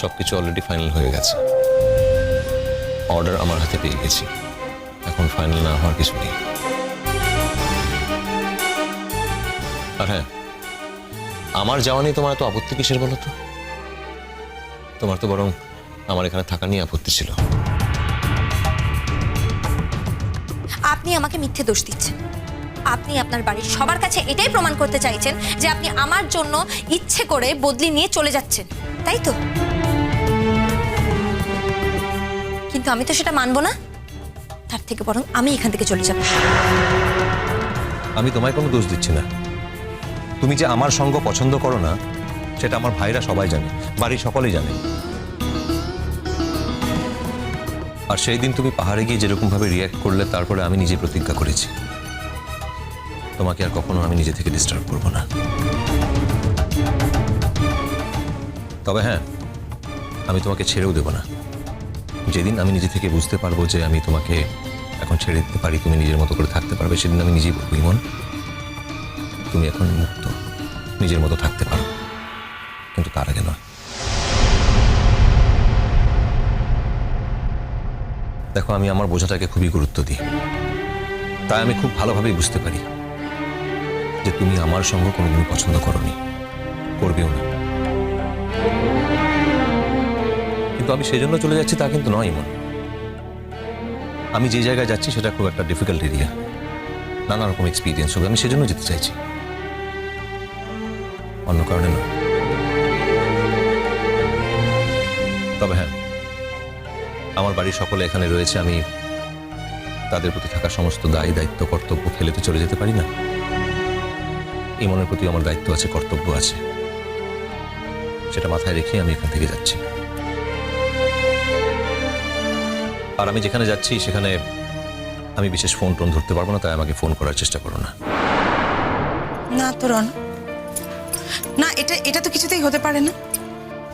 সব কিছু already final হয়ে গেছে। অর্ডার আমার হাতে পেয়ে গেছি। এখন ফাইনাল না হওয়ার কিছু নেই। আর হ্যাঁ আমার যাওয়া নিয়ে তোমার এত আপত্তি কিসের বলো তো? তোমার তো বরং আমার এখানে থাকা নিয়ে আপত্তি ছিল। আপনি আমাকে মিথ্যে দোষ দিচ্ছেন। আপনি আপনার বাড়ির সবার কাছে এটাই প্রমাণ করতে চাইছেন যে আপনি আমার জন্য ইচ্ছে করে বদলি নিয়ে চলে যাচ্ছেন। তাই তো? কিন্তু আমি তো সেটা মানবো না। তার থেকে বরং আমি এখান থেকে চলে যাব। আমি তোমায় কোনো দোষ দিচ্ছি না। তুমি যে আমার সঙ্গ পছন্দ করো না, সেটা আমার ভাইরা সবাই জানে, বাড়ির সকলেই জানে। আর সেই দিন তুমি পাহাড়ে গিয়ে যেরকম ভাবে রিয়াক্ট করলে, তারপরে আমি নিজে প্রতিজ্ঞা করেছি। তোমাকে আর কখনো আমি নিজে থেকে ডিস্টার্ব করব না। তবে হ্যাঁ আমি তোমাকে ছেড়েও দেব না। যেদিন আমি নিজে থেকে বুঝতে পারব যে আমি তোমাকে এখন ছেড়ে দিতে পারি, তুমি নিজের মতো করে থাকতে পারবে, সেদিন আমি নিজেই বলব, ইমন। তুমি এখন মুক্ত, নিজের মতো থাকতে পারো। কিন্তু তার আগে নয়। দেখো, আমি আমার বোঝাটাকে খুবই গুরুত্ব দিই। তাই আমি খুব ভালোভাবেই বুঝতে পারি যে তুমি আমার সঙ্গ কোনোদিন পছন্দ করনি, করবেও না। কিন্তু আমি সেই জন্য চলে যাচ্ছি, তা কিন্তু নয় ইমন। আমি যে জায়গায় যাচ্ছি, সেটা খুব একটা ডিফিকাল্ট এরিয়া নানা রকম এক্সপিরিয়েন্স হবে, আমি সেজন্য যেতে চাইছি। অন্য কারণে নয়। তবে হ্যাঁ আমার বাড়ির সকলে এখানে রয়েছে, আমি তাদের প্রতি থাকা সমস্ত দায়ী, দায়িত্ব, কর্তব্য ফেলে তো চলে যেতে পারি না। এই মনের প্রতি আমার দায়িত্ব আছে, কর্তব্য আছে। সেটা মাথায় রেখে আমি এখান থেকে যাচ্ছি। আর আমি যেখানে যাচ্ছি সেখানে আমি বিশেষ ফোন টোন ধরতে পারব না তাই আমাকে ফোন করার চেষ্টা করো না। না তো রন না এটা এটা তো কিছুতেই হতে পারে না।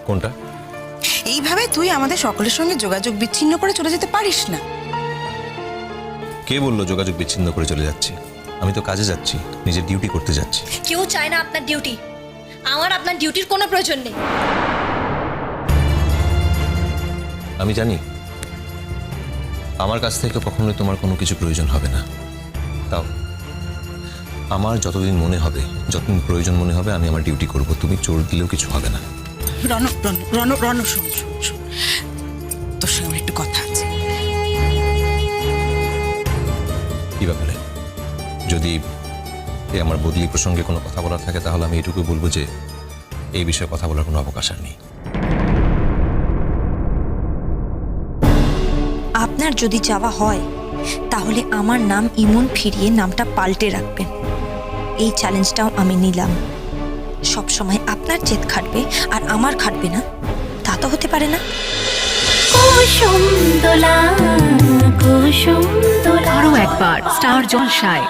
কোনটা? এইভাবে তুই আমাদের সকলের সঙ্গে যোগাযোগ বিচ্ছিন্ন করে চলে যেতে পারিস না। কে বলল যোগাযোগ বিচ্ছিন্ন করে চলে যাচ্ছি? আমি তো কাজে যাচ্ছি নিজের ডিউটি করতে যাচ্ছি। কেউ চায় না আপনার ডিউটি আমার আপনার ডিউটির কোনো প্রয়োজন নেই। আমি জানি আমার কাছ থেকে কখনোই তোমার কোনো কিছু প্রয়োজন হবে না। তাও আমার যতদিন মনে হবে যতদিন প্রয়োজন মনে হবে আমি আমার ডিউটি করব। তুমি চোর দিলেও কিছু হবে না। শোন শোন শোন। তোর সঙ্গে একটু কথা আছে। কি ব্যাপারে? যদি এ আমার বদলি প্রসঙ্গে কোনো কথা বলার থাকে তাহলে আমি এটুকু বলব যে এই বিষয়ে কথা বলার কোনো অবকাশ আর নেই। আপনার যদি যাওয়া হয় তাহলে আমার নাম ইমন ফিরিয়ে নামটা পাল্টে রাখবেন। এই চ্যালেঞ্জটাও আমি নিলাম। সব সময় আপনার চেত খাটবে আর আমার খাটবে না। তা তো হতে পারে না। আরও একবার স্টার জলসায়।